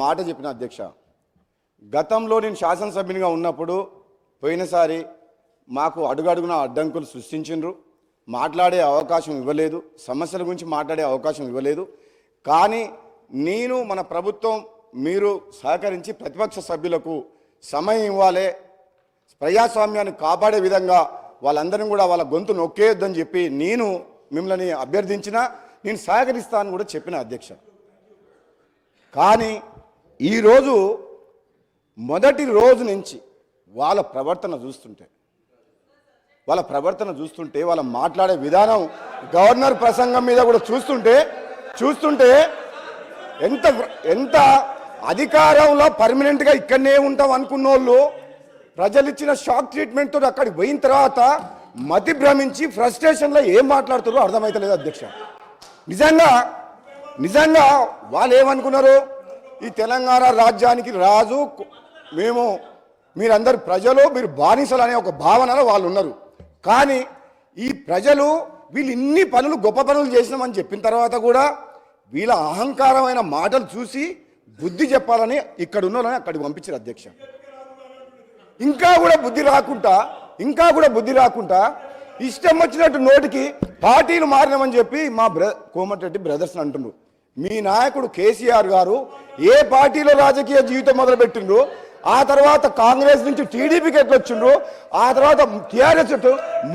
మాట చెప్పిన అధ్యక్ష గతంలో నేను శాసనసభ్యునిగా ఉన్నప్పుడు పోయినసారి మాకు అడుగడుగున అడ్డంకులు సృష్టించిండ్రు. మాట్లాడే అవకాశం ఇవ్వలేదు సమస్యల గురించి మాట్లాడే అవకాశం ఇవ్వలేదు. కానీ నేను మన ప్రభుత్వం మీరు సహకరించి ప్రతిపక్ష సభ్యులకు సమయం ఇవ్వాలి ప్రజాస్వామ్యాన్ని కాపాడే విధంగా వాళ్ళందరినీ కూడా వాళ్ళ గొంతు నొక్కేయొద్దని చెప్పి నేను మిమ్మల్ని అభ్యర్థించిన నేను సహకరిస్తానని కూడా చెప్పిన అధ్యక్ష. కానీ ఈరోజు మొదటి రోజు నుంచి వాళ్ళ ప్రవర్తన చూస్తుంటే వాళ్ళ ప్రవర్తన చూస్తుంటే వాళ్ళ మాట్లాడే విధానం గవర్నర్ ప్రసంగం మీద కూడా చూస్తుంటే చూస్తుంటే ఎంత ఎంత అధికారంలో పర్మనెంట్గా ఇక్కడనే ఉంటాం అనుకున్న వాళ్ళు ప్రజలు ఇచ్చిన షాక్ ట్రీట్మెంట్తో అక్కడికి పోయిన తర్వాత మతి భ్రమించి ఫ్రస్ట్రేషన్లో ఏం మాట్లాడుతారో అర్థమైతలేదు అధ్యక్ష. నిజంగా నిజంగా వాళ్ళు ఏమనుకున్నారు? ఈ తెలంగాణ రాజ్యానికి రాజు మేము మీరందరు ప్రజలు మీరు బానిసలు అనే ఒక భావనలో వాళ్ళు ఉన్నారు. కానీ ఈ ప్రజలు వీళ్ళు ఇన్ని పనులు గొప్ప పనులు చేసినామని చెప్పిన తర్వాత కూడా వీళ్ళ అహంకారమైన మాటలు చూసి బుద్ధి చెప్పాలని ఇక్కడ ఉన్న వాళ్ళని అక్కడికి పంపించారు అధ్యక్ష. ఇంకా కూడా బుద్ధి రాకుండా ఇంకా కూడా బుద్ధి రాకుండా ఇష్టం వచ్చినట్టు నోటికి పార్టీలు మారినామని చెప్పి మా బ్ర కోమటిరెడ్డి బ్రదర్స్ అంటున్నారు. మీ నాయకుడు కేసీఆర్ గారు ఏ పార్టీలో రాజకీయ జీవితం మొదలుపెట్టిండ్రు? ఆ తర్వాత కాంగ్రెస్ నుంచి టీడీపీకి ఎట్లా వచ్చిండ్రు? ఆ తర్వాత టీఆర్ఎస్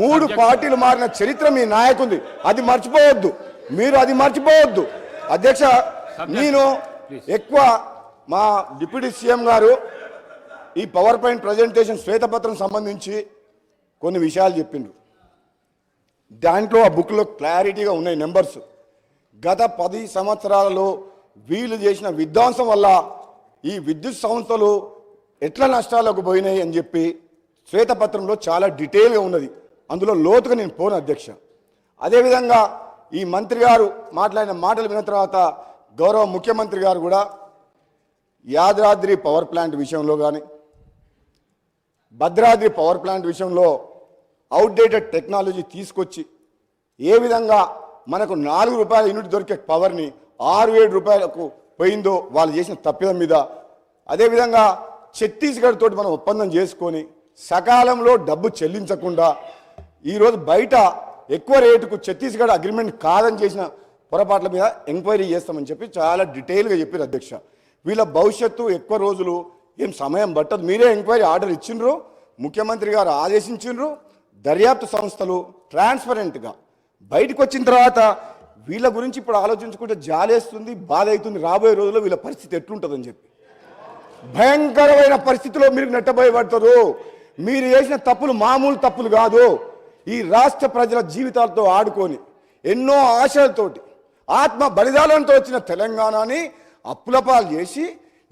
మూడు పార్టీలు మారిన చరిత్ర మీ నాయకుంది అది మర్చిపోవద్దు. మీరు అది మర్చిపోవద్దు. అధ్యక్ష నేను ఎక్కువ మా డిప్యూటీ సీఎం గారు ఈ పవర్ పాయింట్ ప్రజెంటేషన్ శ్వేతపత్రం సంబంధించి కొన్ని విషయాలు చెప్పిండ్రు. దాంట్లో ఆ బుక్లో క్లారిటీగా ఉన్నాయి నెంబర్స్. గత పది సంవత్సరాలలో వీళ్ళు చేసిన విధ్వంసం వల్ల ఈ విద్యుత్ సంస్థలు ఎట్లా నష్టాలకు పోయినాయి అని చెప్పి శ్వేతపత్రంలో చాలా డీటెయిల్గా ఉన్నది. అందులో లోతుగా నేను పోను అధ్యక్ష. అదేవిధంగా ఈ మంత్రి గారు మాట్లాడిన మాటలు విన్న తర్వాత గౌరవ ముఖ్యమంత్రి గారు కూడా యాదాద్రి పవర్ ప్లాంట్ విషయంలో కానీ భద్రాద్రి పవర్ ప్లాంట్ విషయంలో అవుట్డేటెడ్ టెక్నాలజీ తీసుకొచ్చి ఏ విధంగా మనకు నాలుగు రూపాయల యూనిట్ దొరికే పవర్ని ఆరు ఏడు రూపాయలకు పోయిందో వాళ్ళు చేసిన తప్పిదం మీద. అదేవిధంగా ఛత్తీస్గఢ్ తోటి మనం ఒప్పందం చేసుకొని సకాలంలో డబ్బు చెల్లించకుండా ఈరోజు బయట ఎక్కువ రేటుకు ఛత్తీస్గఢ్ అగ్రిమెంట్ కాదని చేసిన పొరపాట్ల మీద ఎంక్వైరీ చేస్తామని చెప్పి చాలా డీటెయిల్గా చెప్పారు అధ్యక్ష. వీళ్ళ భవిష్యత్తు ఎక్కువ రోజులు ఏం సమయం పట్టదు. మీరే ఎంక్వైరీ ఆర్డర్ ఇచ్చిండ్రు ముఖ్యమంత్రి గారు ఆదేశించిండ్రు దర్యాప్తు సంస్థలు ట్రాన్స్పరెంట్గా బయటకు వచ్చిన తర్వాత వీళ్ళ గురించి ఇప్పుడు ఆలోచించుకుంటే జాలేస్తుంది బాధ అవుతుంది రాబోయే రోజుల్లో వీళ్ళ పరిస్థితి ఎట్లుంటుందని చెప్పి. భయంకరమైన పరిస్థితిలో మీరు నెట్టబోయబడతారు. మీరు చేసిన తప్పులు మామూలు తప్పులు కాదు. ఈ రాష్ట్ర ప్రజల జీవితాలతో ఆడుకొని ఎన్నో ఆశలతోటి ఆత్మ బలిదానంతో వచ్చిన తెలంగాణని అప్పులపాలు చేసి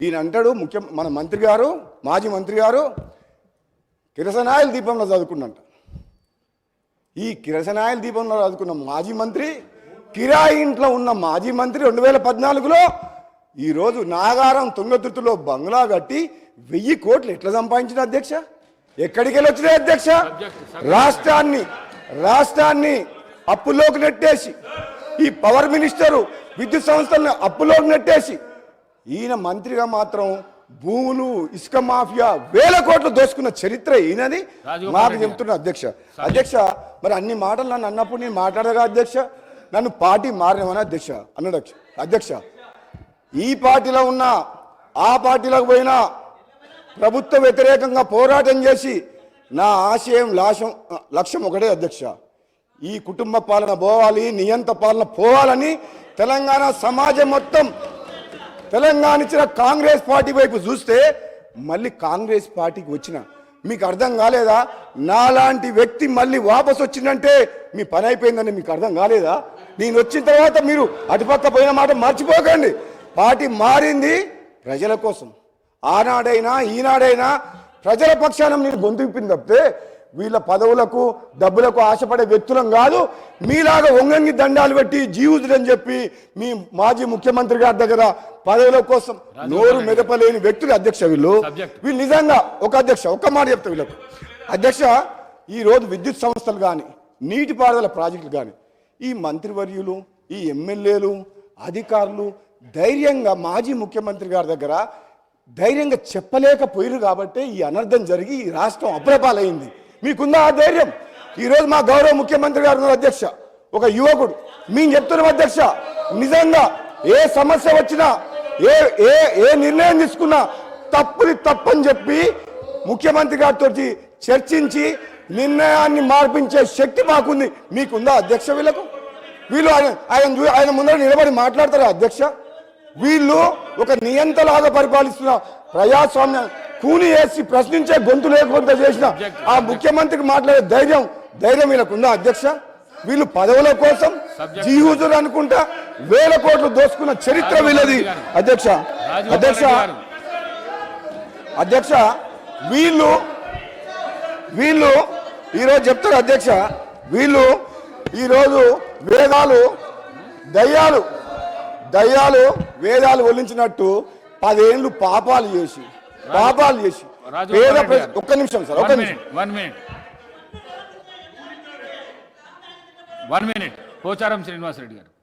ఈయన అంటాడు ముఖ్య మన మంత్రి గారు మాజీ మంత్రి గారు కిరసనాయుల దీపంలో చదువుకున్నంట. ఈ కిరసనాయల దీపంలో రాదుకున్న మాజీ మంత్రి కిరాయి ఇంట్లో ఉన్న మాజీ మంత్రి రెండు వేల పద్నాలుగులో ఈరోజు నాగారం తుంగతుర్తిలో బంగ్లా కట్టి వెయ్యి కోట్లు ఎట్లా సంపాదించిన అధ్యక్ష? ఎక్కడికి వెళ్ళి అధ్యక్ష? రాష్ట్రాన్ని రాష్ట్రాన్ని అప్పులోకి నెట్టేసి ఈ పవర్ మినిస్టరు విద్యుత్ సంస్థలను అప్పులోకి నెట్టేసి ఈయన మంత్రిగా మాత్రం భూములు ఇసుక మాఫియా వేల కోట్లు దోసుకున్న చరిత్ర ఈయనది. మాకు చెప్తున్న అధ్యక్ష. అధ్యక్ష మరి అన్ని మాటలు నన్ను అన్నప్పుడు నేను మాట్లాడగా అధ్యక్ష? నన్ను పార్టీ మారినవని అధ్యక్ష. అన్నాడు అధ్యక్ష. అధ్యక్ష ఈ పార్టీలో ఉన్న ఆ పార్టీలోకి పోయినా ప్రభుత్వ వ్యతిరేకంగా పోరాటం చేసి నా ఆశయం లాశం లక్ష్యం ఒకటే అధ్యక్ష. ఈ కుటుంబ పాలన పోవాలి నియంత పాలన పోవాలని తెలంగాణ సమాజం మొత్తం తెలంగాణ ఇచ్చిన కాంగ్రెస్ పార్టీ వైపు చూస్తే మళ్ళీ కాంగ్రెస్ పార్టీకి వచ్చిన. మీకు అర్థం కాలేదా? నాలాంటి వ్యక్తి మళ్ళీ వాపస్ వచ్చిందంటే మీ పని అయిపోయిందని మీకు అర్థం కాలేదా? నేను వచ్చిన తర్వాత మీరు అటుపక్క పోయిన మాట మర్చిపోకండి. పార్టీ మారింది ప్రజల కోసం. ఆనాడైనా ఈనాడైనా ప్రజల పక్షాన మీరు గొంతు తప్పితే వీళ్ళ పదవులకు డబ్బులకు ఆశపడే వ్యక్తులం కాదు మీలాగా ఒంగంగి దండాలు పెట్టి జీవుతులని చెప్పి మీ మాజీ ముఖ్యమంత్రి గారి దగ్గర పదవుల కోసం నోరు మెదపలేని వ్యక్తులు అధ్యక్ష వీళ్ళు. వీళ్ళు నిజంగా ఒక అధ్యక్ష ఒక మాట చెప్తా వీళ్ళకు. అధ్యక్ష ఈ రోజు విద్యుత్ సంస్థలు కానీ నీటిపారుదల ప్రాజెక్టులు కానీ ఈ మంత్రివర్యులు ఈ ఎమ్మెల్యేలు అధికారులు ధైర్యంగా మాజీ ముఖ్యమంత్రి గారి దగ్గర ధైర్యంగా చెప్పలేకపోయారు కాబట్టి ఈ అనర్థం జరిగి ఈ రాష్ట్రం అప్రపాలైంది. మీకుందా ఆ ధైర్యం? ఈరోజు మా గౌరవ ముఖ్యమంత్రి గారు అధ్యక్ష. ఒక యువకుడు. మేము చెప్తున్నాం అధ్యక్ష నిజంగా ఏ సమస్య వచ్చినా ఏ ఏ ఏ నిర్ణయం తీసుకున్నా తప్పుది తప్పని చెప్పి ముఖ్యమంత్రి గారితో చర్చించి నిర్ణయాన్ని మార్పించే శక్తి మాకుంది. మీకుందా అధ్యక్ష వీళ్ళకు? వీళ్ళు ఆయన ఆయన ఆయన ముందర నిలబడి మాట్లాడతారా అధ్యక్ష? వీళ్ళు ఒక నియంతలాగా పరిపాలిస్తున్న ప్రజాస్వామ్య కూని వేసి ప్రశ్నించే గొంతు లేకుండా చేసిన ఆ ముఖ్యమంత్రికి మాట్లాడే ధైర్యం ధైర్యం వీళ్ళకుందా అధ్యక్ష? వీళ్ళు పదవుల కోసం జీహుజులు అనుకుంటా వేల కోట్లు దోసుకున్న చరిత్ర వీళ్ళది. అధ్యక్ష అధ్యక్ష అధ్యక్ష వీళ్ళు వీళ్ళు ఈరోజు చెప్తారు అధ్యక్ష వీళ్ళు ఈరోజు వేదాలు దయ్యాలు దయ్యాలు వేదాలు ఒలించినట్టు పదేళ్ళు పాపాలు చేసి పాపాలు చేసి. పేద. ఒక్క నిమిషం. సార్ వన్ నిమిషం. Minute one minute one minute. Pocharam Srinivasareddy గారు.